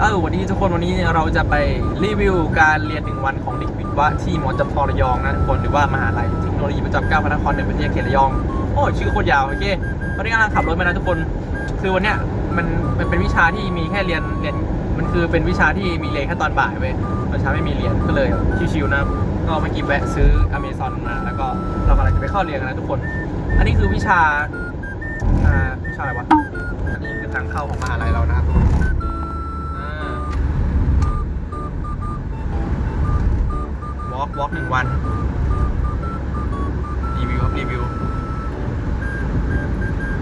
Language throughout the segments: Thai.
เออวันนี้ทุกคนวันนี้เราจะไปรีวิวการเรียนหนึ่งวันของเด็กวิทย์วะที่มอจพระยองนะทุกคนหรือว่ามหาลัยเทคโนโลยีประจำเก้าพระนครในประเทศเขตระยอง โอ้ชื่อโคตรยาวโอเควันนี้กำลังขับรถมานะทุกคน คือวันเนี้ยมันมันเป็นวิชาที่มีแค่เรียนเรียนมันคือเป็นวิชาที่มีเรียนแค่ตอนบ่ายเว้ยตอนเช้าไม่มีเรียนก็เลยชิวๆนะก็เมื่อกี้แวะซื้ออเมซอนมาแล้วก็เรากำลังจะไปเข้าเรียนกันนะทุกคน อันนี้คือวิชาอ่าวิชาอะไรวะอันนี้คือทางเข้าของมหาลัยเรานะครับอ่า วอล์กหนึ่งวัน รีวิวครับรีวิว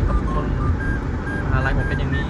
ครับทุกคนอะไรผมเป็นอย่างนี้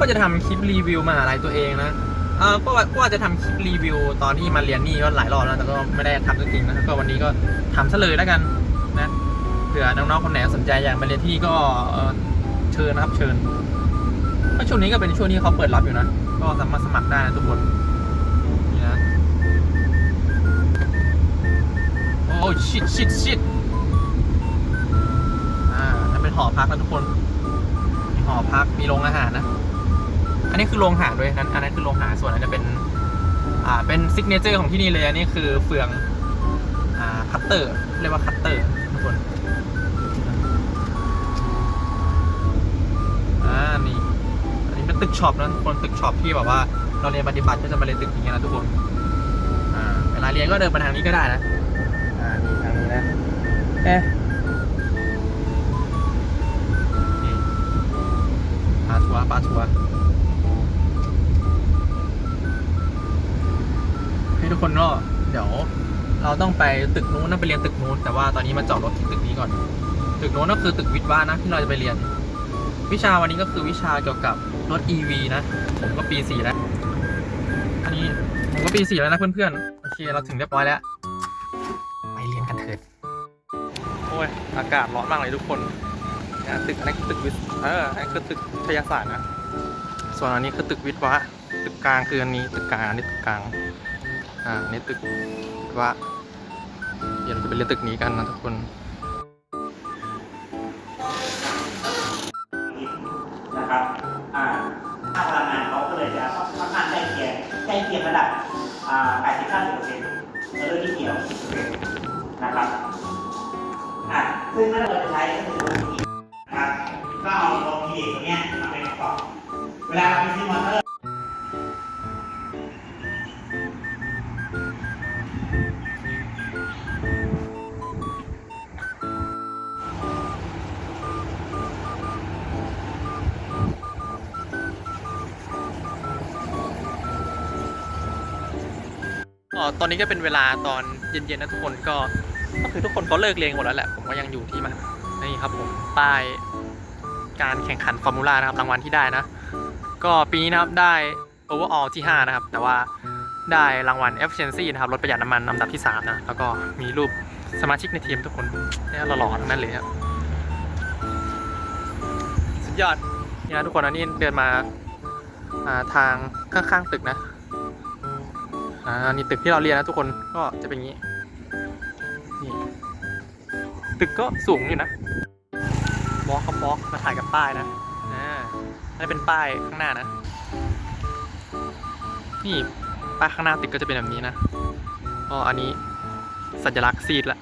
ก็จะทำคลิปรีวิวมหาลัยตัวเองนะเออก็ว่าก็ว่าจะทำคลิปรีวิวตอนที่มาเรียนนี่ก็หลายรอบแล้วแต่ก็ไม่ได้ทำจริงๆนะก็วันนี้ก็ทำซะเลยแล้วกันนะเผื่อน้องๆคนไหนสนใจอยากมาเรียนที่นี่ก็เชิญนะครับ เชิญก็ช่วงนี้ก็เป็นช่วงที่เขาเปิดรับอยู่นะก็สามารถสมัครได้นะทุกคนนี่นะโอ้ชิดชิดชิดอ่านั่นเป็นหอพักนะทุกคน หอพักมีโรงอาหารนะ อันนี้คือโรงหาด้วยนั้นอันนั้นคือโรงหาส่วนอันนี้เป็นอ่าเป็นซิกเนเจอร์ของที่นี่เลยอันนี้คือเฟืองอ่าคัตเตอร์เรียกว่าคัตเตอร์ทุกคนอ่านี่อันนี้เป็นตึกช็อปนะทุกคนตึกช็อปที่แบบว่าเราเรียนปฏิบัติก็จะมาเรียนตึกอย่างเงี้ยนะทุกคนอ่าเวลาเรียนก็เดินมาทางนี้ก็ได้นะอ่านี่ทางนี้นะเอ๊ะนี่ปลาทัวปลาทัวร์ ให้ ทุกคนก็เดี๋ยวเราต้องไปตึกนู้นนะไปเรียนตึกนู้น แต่ว่าตอนนี้มาจอดรถที่ตึกนี้ก่อน ตึกนู้นก็คือตึกวิทย์วานะที่เราจะไปเรียน วิชาวันนี้ก็คือวิชาเกี่ยวกับรถ EV นะผมก็ปีสี่แล้วอันนี้ผมก็ปีสี่แล้วนะเพื่อนๆโอเคเราถึงเรียบร้อยแล้ว ไปเรียนกันเถิดโอ้ยอากาศร้อนมากเลยทุกคนนะตึกอันนี้คือตึกวิทย์เอออันนี้คือตึกวิทยาศาสตร์นะส่วนอันนี้คือตึกวิทย์วะตึกกลางคืออันนี้ตึกกลางอันนี้ตึกกลาง อ่าอันตึกว่าเดี๋ยวเราจะไปเรียนตึกนี้กันนะทุกคนนะครับอ่าค่าพลังงานเขาก็เลยจะค่อนข้างใกล้เคียงใกล้เคียงระดับอ่า80 90เปอร์เซ็นต์เออที่เกี่ยวนะครับอ่าซึ่งเมื่อเราจะใช้ก็คือโลทีนะครับก็เอาโลทีตัวเนี้ยมาเป็นประกอบเวลาเราไปซื้อมอเตอร์ อ๋อตอนนี้ก็เป็นเวลาตอนเย็นๆนะทุกคนก็ก็คือทุกคนเขาเลิกเรียนหมดแล้วแหละผมก็ยังอยู่ที่มันนี่ครับผมป้ายการแข่งขันฟอร์มูล่านะครับรางวัลที่ได้นะ ก็ปีนี้นะครับได้ overall ที่ 5 นะครับ แต่ว่าได้รางวัล efficiency นะครับลดประหยัดน้ำมันลำดับที่ 3 นะ แล้วก็มีรูปสมาชิกในทีมทุกคนเนี่ยหล่อๆทั้งนั้นเลยครับสุดยอดนี่นะทุกคนอันนี้เดินมาาทางข้างๆตึกนะ อ่านี่ตึกที่เราเรียนนะทุกคนก็จะเป็นอย่างนี้นี่ตึกก็สูงอยู่นะบล็อกก็บล็อกมาถ่ายกับป้ายนะอ่านี่เป็นป้ายข้างหน้านะ นี่ป้ายข้างหน้าตึกก็จะเป็นแบบนี้นะก็อันนี้สัญลักษณ์ซีดละ